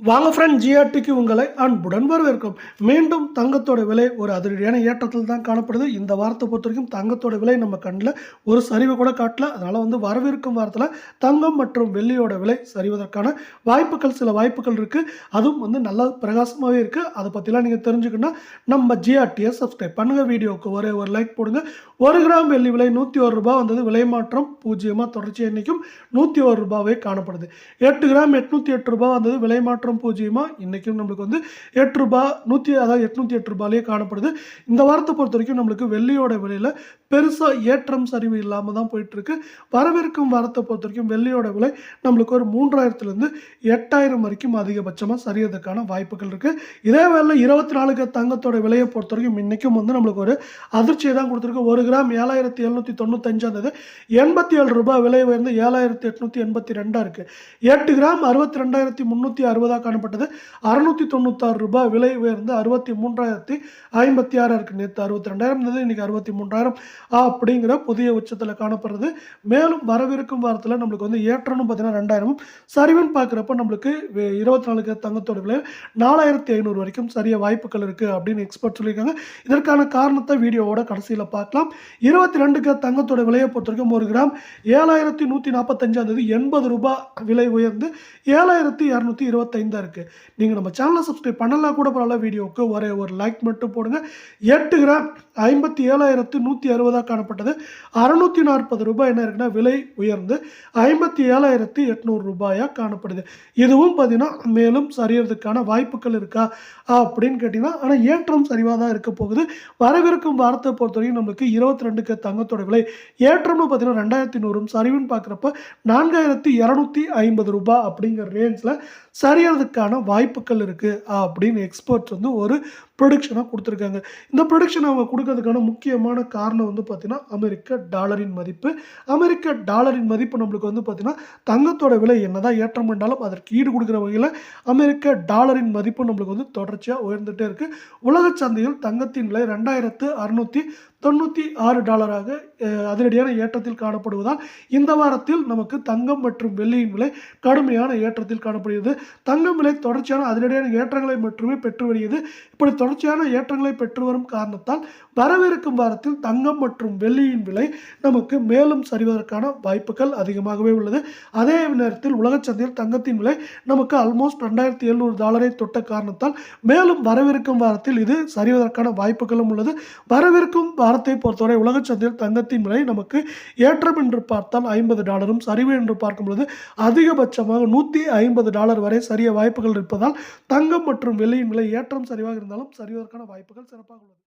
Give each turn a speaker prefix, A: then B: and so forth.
A: வாங்க ஃப்ரெண்ட் ஜிஆர்டிக்கு உங்களை அன்புடன் வரவேற்கும் மீண்டும் தங்கத்தோட விலை ஒரு அதிரடியான ஏற்றத்தில் தான் காணப்படுது. இந்த வாரத்தை பொறுத்த வரைக்கும் தங்கத்தோட விலை நம்ம கண்ணில் ஒரு சரிவை கூட காட்டல. அதனால் வந்து வரவிருக்கும் வாரத்தில் தங்கம் மற்றும் வெள்ளியோட விலை சரிவதற்கான வாய்ப்புகள் சில வாய்ப்புகள் இருக்குது அதுவும் வந்து நல்லா பிரகாசமாகவே இருக்குது அதை பற்றிலாம் நீங்கள் தெரிஞ்சுக்கணும்னா நம்ம ஜிஆர்டியை சப்ஸ்கிரைப் பண்ணுங்கள் வீடியோவுக்கு ஒரே ஒரு லைக் போடுங்க. ஒரு கிராம் வெள்ளி விலை நூற்றி ஒரு ரூபாய் வந்தது. விலை மாற்றம் பூஜ்ஜியமாக தொடர்ச்சி இன்றைக்கும் நூற்றி ஒரு ரூபாவே காணப்படுது. எட்டு கிராம் எட்நூற்றி எட்டு ரூபா வந்தது. விலை மாற்றம் பூஜ்ஜியமாக இன்றைக்கும் நம்மளுக்கு வந்து எட்டு ரூபாய் நூற்றி அதாவது எட்நூற்றி எட்டு ரூபாயிலே காணப்படுது. இந்த வாரத்தை பொறுத்த வரைக்கும் நம்மளுக்கு வெள்ளியோட விலையில் பெருசாக ஏற்றம் சரிவு இல்லாமல் தான் போயிட்டுருக்கு. வரவிருக்கும் வாரத்தை பொறுத்த வரைக்கும் வெள்ளியோட விலை நம்மளுக்கு ஒரு மூன்றாயிரத்துலேருந்து எட்டாயிரம் வரைக்கும் அதிகபட்சமாக சரியறதுக்கான வாய்ப்புகள் இருக்குது இதே வேலை இருபத்தி நாலுக்கு தங்கத்தோட விலையை பொறுத்த வரைக்கும் இன்றைக்கும் வந்து நம்மளுக்கு ஒரு அதிர்ச்சியை தான் கொடுத்துருக்கு. ஒரு கிராம் ஏழாயிரத்தி எழுநூற்றி தொண்ணூத்தஞ்சா இருந்தது எண்பத்தி ஏழு ரூபாய் விலை உயர்ந்து ஏழாயிரத்தி எட்நூற்றி எண்பத்தி ரெண்டாக இருக்குது எட்டு கிராம் அறுபத்தி ரெண்டாயிரத்தி முந்நூற்றி அறுபதாக காணப்பட்டது. அறுநூற்றி தொண்ணூத்தாறு ரூபாய் விலை உயர்ந்து அறுபத்தி மூன்றாயிரத்தி ஐம்பத்தி ஆறு இருக்குது நேற்று அறுபத்தி ரெண்டாயிரம் இருந்தது இன்றைக்கி அறுபத்தி மூன்றாயிரம் அப்படிங்கிற புதிய உச்சத்தில் காணப்படுறது. மேலும் வரவிருக்கும் வாரத்தில் நம்மளுக்கு வந்து ஏற்றணும் பார்த்தீங்கன்னா ரெண்டாயிரமும். சரிவுன்னு பார்க்குறப்ப நம்மளுக்கு இருபத்தி நாலுக்கு தங்கத்தோட விலை நாலாயிரத்தி ஐநூறு வரைக்கும் சரிய வாய்ப்புகள் இருக்குது அப்படின்னு எக்ஸ்பர்ட் சொல்லியிருக்காங்க. இதற்கான காரணத்தை வீடியோவோட கடைசியில் பார்க்கலாம். இருபத்தி ரெண்டுக்கு தங்கத்தோட விலையை பொறுத்த வரைக்கும் ஒரு கிராம் ஏழாயிரத்தி நூற்றி நாற்பத்தஞ்சாம் தேதி எண்பது ரூபாய் விலை உயர்ந்து ஏழாயிரத்தி இரநூத்தி இருபத்தைந்தா தான் இருக்குது நீங்கள் நம்ம சேனலை சப்ஸ்கிரைப் பண்ணலாம் கூட பரவாயில்ல வீடியோவுக்கு ஒரே ஒரு லைக் மட்டும் போடுங்க. எட்டு கிராம் ஐம்பத்தி ஏழாயிரத்து நூற்றி அறுபதாக காணப்பட்டது. அறநூற்றி நாற்பது ரூபாய் என்ன இருக்குன்னா விலை உயர்ந்து ஐம்பத்தி ஏழாயிரத்து எட்நூறு ரூபாயாக காணப்படுது. இதுவும் பார்த்தீங்கன்னா மேலும் சரியறதுக்கான வாய்ப்புகள் இருக்கா அப்படின்னு கேட்டிங்கன்னா ஆனால் ஏற்றம் சரிவாக தான் இருக்க போகுது. வரவிருக்கும் வாரத்தை பொறுத்தவரைக்கும் நம்மளுக்கு இருபத்தி ரெண்டுக்கு தங்கத்தோட விலை. ஏற்றம்னு பார்த்தீங்கன்னா ரெண்டாயிரத்தி நூறும் சரிவுன்னு பார்க்குறப்ப நான்காயிரத்தி இரநூத்தி ஐம்பது ரூபாய் அப்படிங்கிற ரேஞ்சில் சரியாக சரியறதுக்கான வாய்ப்புகள் இருக்குது அப்படின்னு எக்ஸ்பர்ட்ஸ் வந்து ஒரு ப்ரொடக்ஷனாக கொடுத்துருக்காங்க. இந்த ப்ரொடக்ஷன் அவங்க கொடுக்கறதுக்கான முக்கியமான காரணம் வந்து பார்த்திங்கன்னா அமெரிக்க டாலரின் மதிப்பு. அமெரிக்க டாலரின் மதிப்பு நம்மளுக்கு வந்து பார்த்திங்கன்னா தங்கத்தோட விலை என்னதான் ஏற்றம் பண்ணாலும் அதற்கு ஈடு கொடுக்குற வகையில் அமெரிக்க டாலரின் மதிப்பு நம்மளுக்கு வந்து தொடர்ச்சியாக உயர்ந்துகிட்டே இருக்குது உலக சந்தையில் தங்கத்தின் விலை ரெண்டாயிரத்து அறுநூற்றி தொண்ணூற்றி ஆறு டாலராக அதிரடியான ஏற்றத்தில் காணப்படுவதால் இந்த வாரத்தில் நமக்கு தங்கம் மற்றும் வெள்ளியின் விலை கடுமையான ஏற்றத்தில் காணப்படுகிறது. தங்கம் விலை தொடர்ச்சியான அதிரடியான ஏற்றங்களை மட்டுமே பெற்று வருகிறது. இப்படி தொடர்ச்சியான ஏற்றங்களை பெற்று வரும் காரணத்தால் வரவிருக்கும் வாரத்தில் தங்கம் மற்றும் வெள்ளியின் விலை நமக்கு மேலும் சரிவதற்கான வாய்ப்புகள் அதிகமாகவே உள்ளது. அதே நேரத்தில் உலகச்சந்தையில் தங்கத்தின் விலை நமக்கு ஆல்மோஸ்ட் ரெண்டாயிரத்தி எழுநூறு டாலரை தொட்ட காரணத்தால் மேலும் வரவிருக்கும் வாரத்தில் இது சரிவதற்கான வாய்ப்புகளும் உள்ளது. வரவிருக்கும் வார வாரத்தை பொறுத்தவரை உலகச் சந்தையில் தங்கத்தின் விலை நமக்கு ஏற்றம் என்று பார்த்தால் ஐம்பது டாலரும் சரிவு என்று பார்க்கும் பொழுது அதிகபட்சமாக நூற்றி ஐம்பது டாலர் வரை சரிய வாய்ப்புகள் இருப்பதால் தங்கம் மற்றும் வெள்ளியின் விலை ஏற்றம் சரிவாக இருந்தாலும் சரிவதற்கான வாய்ப்புகள் சிறப்பாக உள்ளது.